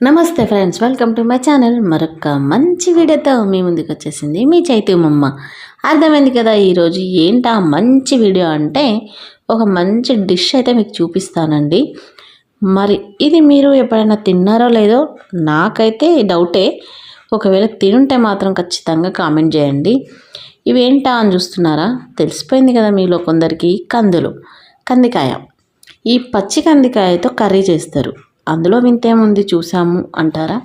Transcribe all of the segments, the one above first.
నమస్తే friends welcome to my channel. మరొక మంచి వీడియోతో మీ ముందుకు వచ్చేసింది మీ చైతన్యమ్మ అర్థమైంది కదా ఈరోజు ఏంటా మంచి వీడియో అంటే ఒక మంచి డిష్ అయితే మీకు చూపిస్తానండి. మరి ఇది మీరు ఎప్పుడైనా తిన్నారో లేదో నాకైతే డౌటే. ఒకవేళ తినుంటే మాత్రం ఖచ్చితంగా కామెంట్ చేయండి. ఇవేంటా అని చూస్తున్నారా? తెలిసిపోయింది కదా మీలో కొందరికి కందులు కందికాయ. ఈ పచ్చి కందికాయతో కర్రీ చేస్తారు. అందులో వింతేముంది చూసాము అంటారా?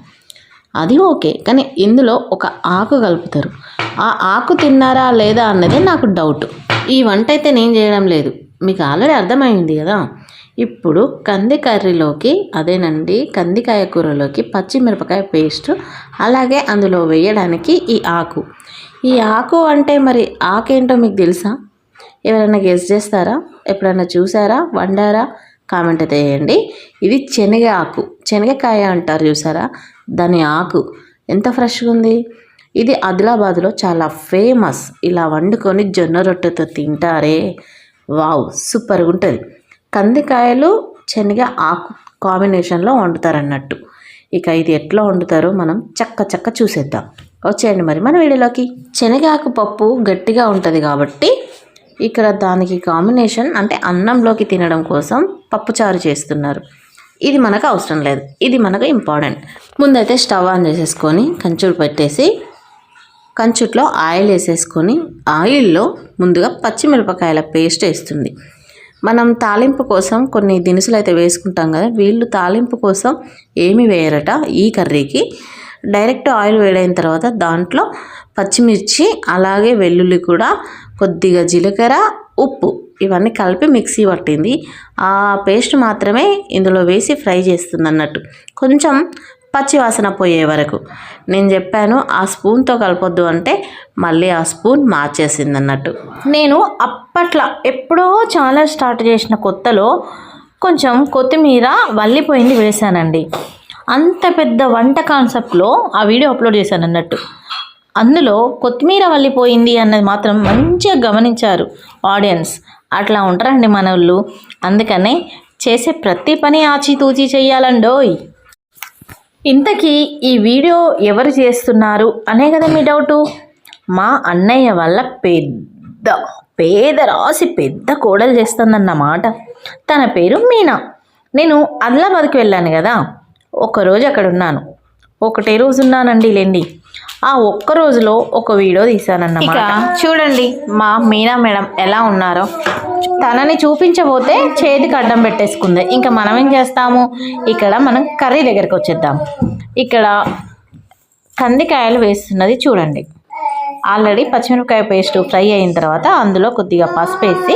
అది ఓకే కానీ ఇందులో ఒక ఆకు కలుపుతారు. ఆ ఆకు తిన్నారా లేదా అన్నదే నాకు డౌట్ ఈ వంట అయితే నేను చేయడం లేదు. మీకు ఆల్రెడీ అర్థమైంది కదా? ఇప్పుడు కంది కర్రీలోకి అదేనండి కందికాయ కూరలోకి పచ్చిమిరపకాయ పేస్ట్ అలాగే అందులో వేయడానికి ఈ ఆకు. ఈ ఆకు అంటే మరి ఆకేంటో మీకు తెలుసా? ఎవరైనా గెస్ చేస్తారా? ఎప్పుడైనా చూసారా? వండారా? కామెంట్ అయితే వేయండి ఇది శనగ ఆకు శనగకాయ అంటారు చూసారా? దాని ఆకు. ఎంత ఫ్రెష్గా ఉంది? ఇది ఆదిలాబాద్లో చాలా ఫేమస్. ఇలా వండుకొని జొన్న రొట్టెతో తింటారే. వావ్ సూపర్గా ఉంటుంది. కందికాయలు శనగ ఆకు కాంబినేషన్లో వండుతారన్నట్టు. ఇక ఇది ఎట్లా వండుతారో మనం చక్క చక్క చూసేద్దాం. వచ్చేయండి మరి మన వీడియోలోకి. శనగాకు పప్పు గట్టిగా ఉంటుంది కాబట్టి ఇక్కడ దానికి కాంబినేషన్ అంటే అన్నంలోకి తినడం కోసం పప్పుచారు చేస్తున్నారు. ఇది మనకు అవసరం లేదు. ఇది మనకు ఇంపార్టెంట్ ముందైతే స్టవ్ ఆన్ చేసేసుకొని కంచుడు పెట్టేసి కంచుట్లో ఆయిల్ వేసేసుకొని ఆయిల్లో ముందుగా పచ్చిమిరపకాయల పేస్ట్ వేస్తుంది. మనం తాలింపు కోసం కొన్ని దినుసులు అయితే వేసుకుంటాం కదా వీళ్ళు తాలింపు కోసం ఏమి వేయరట ఈ కర్రీకి? డైరెక్ట్ ఆయిల్ వేడైన తర్వాత దాంట్లో పచ్చిమిర్చి అలాగే వెల్లుల్లి కూడా కొద్దిగా జీలకర్ర ఉప్పు ఇవన్నీ కలిపి మిక్సీ పట్టింది. ఆ పేస్ట్ మాత్రమే ఇందులో వేసి ఫ్రై చేస్తుంది అన్నట్టు కొంచెం పచ్చివాసన పోయే వరకు. నేను చెప్పాను ఆ స్పూన్తో కలపొద్దు అంటే మళ్ళీ ఆ స్పూన్ మార్చేసింది అన్నట్టు నేను అప్పట్లో ఎప్పుడో చాలా స్టార్ట్ చేసిన కొత్తలో కొంచెం కొత్తిమీర వల్లిపోయింది వేశానండి. అంత పెద్ద వంట కాన్సెప్ట్లో ఆ వీడియో అప్లోడ్ చేశాను అన్నట్టు అందులో కొత్తిమీర వల్లిపోయింది అన్నది మాత్రం మంచిగా గమనించారు ఆడియన్స్ అట్లా ఉంటారండి మన వాళ్ళు అందుకనే చేసే ప్రతి పని ఆచితూచి చేయాలండోయ్ ఇంతకీ ఈ వీడియో ఎవరు చేస్తున్నారు అనే కదా మీ డౌటు? మా అన్నయ్య వల్ల పెద్ద పేద రాసి పెద్ద కోడలు చేస్తుందన్నమాట తన పేరు మీనా. నేను అల్లాబాద్కి వెళ్ళాను కదా. ఒకరోజు అక్కడ ఉన్నాను ఒకటే రోజు ఉన్నానండి లేండి. ఆ ఒక్క రోజులో ఒక వీడియో తీశానన్నమాట. చూడండి మా మీనా మేడం ఎలా ఉన్నారో. తనని చూపించబోతే చేతికి అడ్డం పెట్టేసుకుంది. ఇంకా మనం ఏం చేస్తాము? ఇక్కడ మనం కర్రీ దగ్గరికి వచ్చేద్దాం. ఇక్కడ కందికాయలు వేస్తున్నది చూడండి. ఆల్రెడీ పచ్చిమిరపకాయ పేస్ట్ ఫ్రై అయిన తర్వాత అందులో కొద్దిగా పసుపు వేసి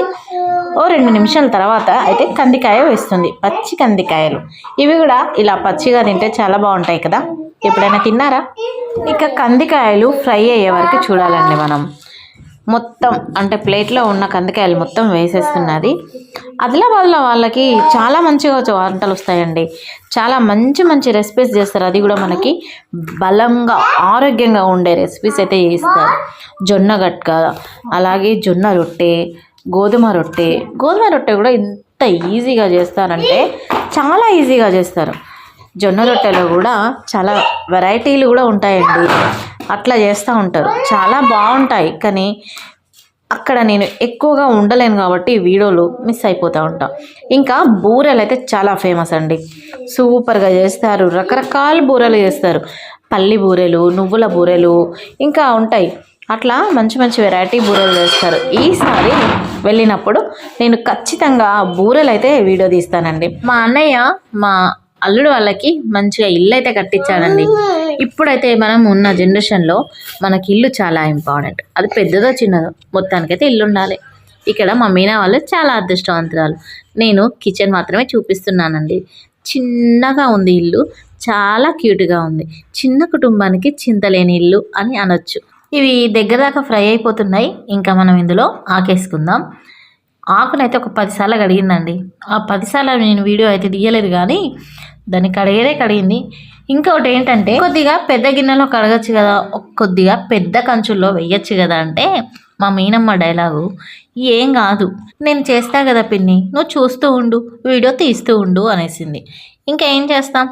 ఓ రెండు నిమిషాల తర్వాత అయితే కందికాయ వేస్తుంది. పచ్చి కందికాయలు. ఇవి కూడా ఇలా పచ్చిగా తింటే చాలా బాగుంటాయి కదా. ఎప్పుడైనా తిన్నారా? ఇక కందికాయలు ఫ్రై అయ్యే వరకు చూడాలండి మనం. మొత్తం అంటే ప్లేట్లో ఉన్న కందికాయలు మొత్తం వేసేస్తున్నది. ఆదిలాబాద్లో వాళ్ళకి చాలా మంచిగా వంటలు వస్తాయండి. చాలా మంచి మంచి రెసిపీస్ చేస్తారు. అది కూడా మనకి బలంగా ఆరోగ్యంగా ఉండే రెసిపీస్ అయితే చేస్తారు. జొన్న గట్క అలాగే జొన్న రొట్టె గోధుమ రొట్టె. గోధుమ రొట్టె కూడా ఇంత ఈజీగా చేస్తారంటే చాలా ఈజీగా చేస్తారు. జొన్న రొట్టెలో కూడా చాలా వెరైటీలు కూడా ఉంటాయండి. అట్లా చేస్తూ ఉంటారు. చాలా బాగుంటాయి. కానీ అక్కడ నేను ఎక్కువగా ఉండలేను కాబట్టి వీడియోలు మిస్ అయిపోతూ ఉంటాం. ఇంకా బూరెలు అయితే చాలా ఫేమస్ అండి. సూపర్గా చేస్తారు. రకరకాల బూరెలు చేస్తారు. పల్లి బూరెలు నువ్వుల బూరెలు ఇంకా ఉంటాయి. అట్లా మంచి మంచి వెరైటీ బూరెలు చేస్తారు. ఈసారి వెళ్ళినప్పుడు నేను ఖచ్చితంగా బూరెలు అయితే వీడియో తీస్తానండి. మా అన్నయ్య మా అల్లుడు వాళ్ళకి మంచిగా ఇల్లు అయితే కట్టించాడండి. ఇప్పుడైతే మనం ఉన్న జనరేషన్లో మనకి ఇల్లు చాలా ఇంపార్టెంట్ అది పెద్దదో చిన్నదో మొత్తానికైతే ఇల్లు ఉండాలి. ఇక్కడ మా మీనా వాళ్ళు చాలా అదృష్టవంతురాలు. నేను కిచెన్ మాత్రమే చూపిస్తున్నానండి. చిన్నగా ఉంది ఇల్లు చాలా క్యూట్గా ఉంది. చిన్న కుటుంబానికి చింతలేని ఇల్లు అని అనొచ్చు. ఇవి దగ్గర దాకా ఫ్రై అయిపోతున్నాయి. ఇంకా మనం ఇందులో ఆకేసుకుందాం. ఆకునైతే ఒక పదిసార్లు కడిగిందండి. ఆ పదిసార్లు నేను వీడియో అయితే తీయలేదు కానీ దాన్ని కడిగేదే కడిగింది. ఇంకొకటి ఏంటంటే కొద్దిగా పెద్ద గిన్నెలో కడగచ్చు కదా కొద్దిగా పెద్ద కంచుల్లో వేయచ్చు కదా అంటే మా మీనమ్మ డైలాగు ఏం కాదు నేను చేస్తా కదా పిన్ని నువ్వు చూస్తూ ఉండు వీడియో తీస్తూ ఉండు అనేసింది. ఇంకా ఏం చేస్తాం?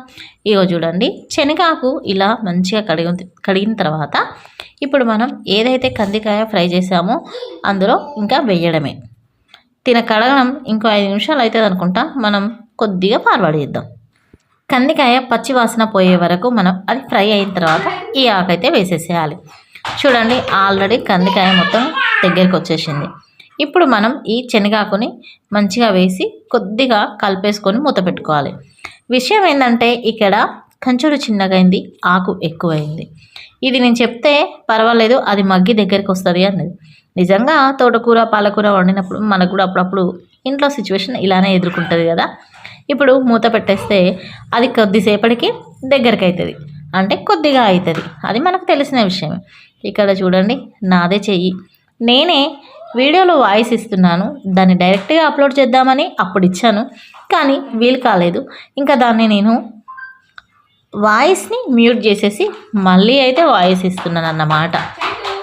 ఇగో చూడండి శనగాకు ఇలా మంచిగా కడిగి కడిగిన తర్వాత ఇప్పుడు మనం ఏదైతే కందికాయ ఫ్రై చేసామో అందులో ఇంకా వేయడమే. తిన కడగడం ఇంకో ఐదు నిమిషాలు అవుతుంది అనుకుంటా మనం కొద్దిగా ఫార్వర్డ్ చేద్దాం. కందికాయ పచ్చి వాసన పోయే వరకు మనం అది ఫ్రై అయిన తర్వాత ఈ ఆకైతే వేసేసేయాలి. చూడండి ఆల్రెడీ కందికాయ మొత్తం దగ్గరికి వచ్చేసింది ఇప్పుడు మనం ఈ శనగాకుని మంచిగా వేసి కొద్దిగా కలిపేసుకొని మూత పెట్టుకోవాలి. విషయం ఏంటంటే ఇక్కడ కంచుడు చిన్నగైంది ఆకు ఎక్కువైంది. ఇది నేను చెప్తే పర్వాలేదు అది మగ్గి దగ్గరికి వస్తుంది అన్నది. నిజంగా తోటకూర పాలకూర వండినప్పుడు మనకు కూడా అప్పుడప్పుడు ఇంట్లో సిచ్యువేషన్ ఇలానే ఎదుర్కొంటుంది కదా. ఇప్పుడు మూత పెట్టేస్తే అది కొద్దిసేపటికి దగ్గరికి అవుతుంది అంటే కొద్దిగా అవుతుంది అది మనకు తెలిసిన విషయం. ఇక్కడ చూడండి నాదే చెయ్యి. నేనే వీడియోలో వాయిస్ ఇస్తున్నాను. దాన్ని డైరెక్ట్గా అప్లోడ్ చేద్దామని అప్పుడు ఇచ్చాను. కానీ వీలు కాలేదు. ఇంకా దాన్ని నేను వాయిస్ని మ్యూట్ చేసేసి మళ్ళీ అయితే వాయిస్ ఇస్తున్నాను అన్నమాట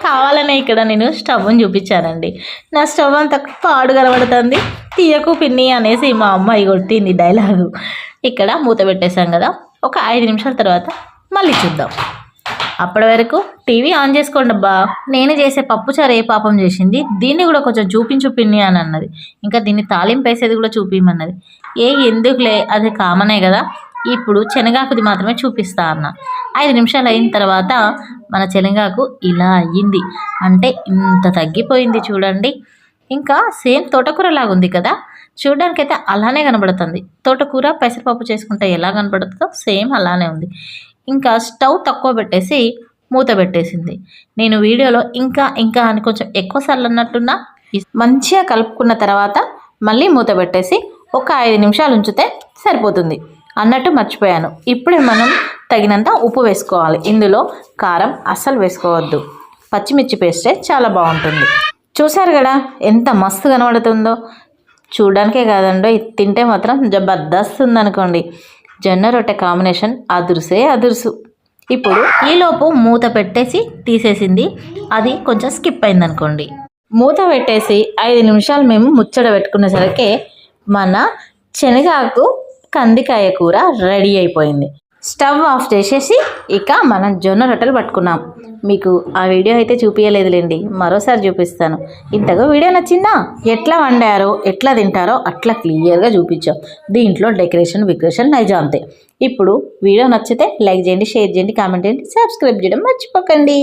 కావాలనే ఇక్కడ నేను స్టవ్ని చూపించానండి. నా స్టవ్ అంత పాడు కనబడుతుంది తీయకు పిన్ని అనేసి మా అమ్మాయి కొట్టింది డైలాగు. ఇక్కడ మూత పెట్టేశాం కదా ఒక ఐదు నిమిషాల తర్వాత మళ్ళీ చూద్దాం. అప్పటి వరకు టీవీ ఆన్ చేసుకోండి అబ్బా. నేను చేసే పప్పుచారు ఏ పాపం చేసింది? దీన్ని కూడా కొంచెం చూపించు పిన్ని అని అన్నది. ఇంకా దీన్ని తాలింపు వేసేది కూడా చూపించమన్నది ఏ ఎందుకులే? అది కామనే కదా. ఇప్పుడు శనగాకుది మాత్రమే చూపిస్తా అన్న. ఐదు నిమిషాలు అయిన తర్వాత మన శనగాకు ఇలా అయ్యింది. అంటే ఇంత తగ్గిపోయింది చూడండి. ఇంకా సేమ్ తోటకూర లాగా ఉంది కదా. చూడడానికైతే అలానే కనబడుతుంది. తోటకూర పెసరపప్పు చేసుకుంటే ఎలా కనబడుతుందో సేమ్ అలానే ఉంది. ఇంకా స్టవ్ తక్కువ పెట్టేసి మూత పెట్టేసింది. నేను వీడియోలో ఇంకా ఇంకా అని కొంచెం ఎక్కువ సార్లు అన్నట్టున్నా. మంచిగా కలుపుకున్న తర్వాత మళ్ళీ మూత పెట్టేసి ఒక ఐదు నిమిషాలు ఉంచితే సరిపోతుంది. అన్నట్టు మర్చిపోయాను. ఇప్పుడే మనం తగినంత ఉప్పు వేసుకోవాలి. ఇందులో కారం అస్సలు వేసుకోవద్దు. పచ్చిమిర్చి పేస్టే చాలా బాగుంటుంది. చూసారు కదా ఎంత మస్తు కనబడుతుందో? చూడడానికే కాదండో ఇది తింటే మాత్రం జబర్దస్త్ ఉందనుకోండి. జొన్న రొట్టె కాంబినేషన్ అదురుసే అదురుసు. ఇప్పుడు ఈలోపు మూత పెట్టేసి తీసేసింది. అది కొంచెం స్కిప్ అయింది అనుకోండి మూత పెట్టేసి ఐదు నిమిషాలు మేము ముచ్చట పెట్టుకునేసరికి మన శనగాకు కందికాయ కూర రెడీ అయిపోయింది. స్టవ్ ఆఫ్ చేసేసి ఇక మనం జొన్న రొట్టెలు పట్టుకున్నాం. మీకు ఆ వీడియో అయితే చూపించలేదులేండి మరోసారి చూపిస్తాను. ఇంతగా వీడియో నచ్చిందా? ఎట్లా వండారో ఎట్లా తింటారో అట్లా క్లియర్గా చూపించాం. దీంట్లో డెకరేషన్ విక్రేషన్ నైజాంతే ఇప్పుడు వీడియో నచ్చితే లైక్ చేయండి షేర్ చేయండి కామెంట్ చేయండి సబ్స్క్రైబ్ చేయడం మర్చిపోకండి.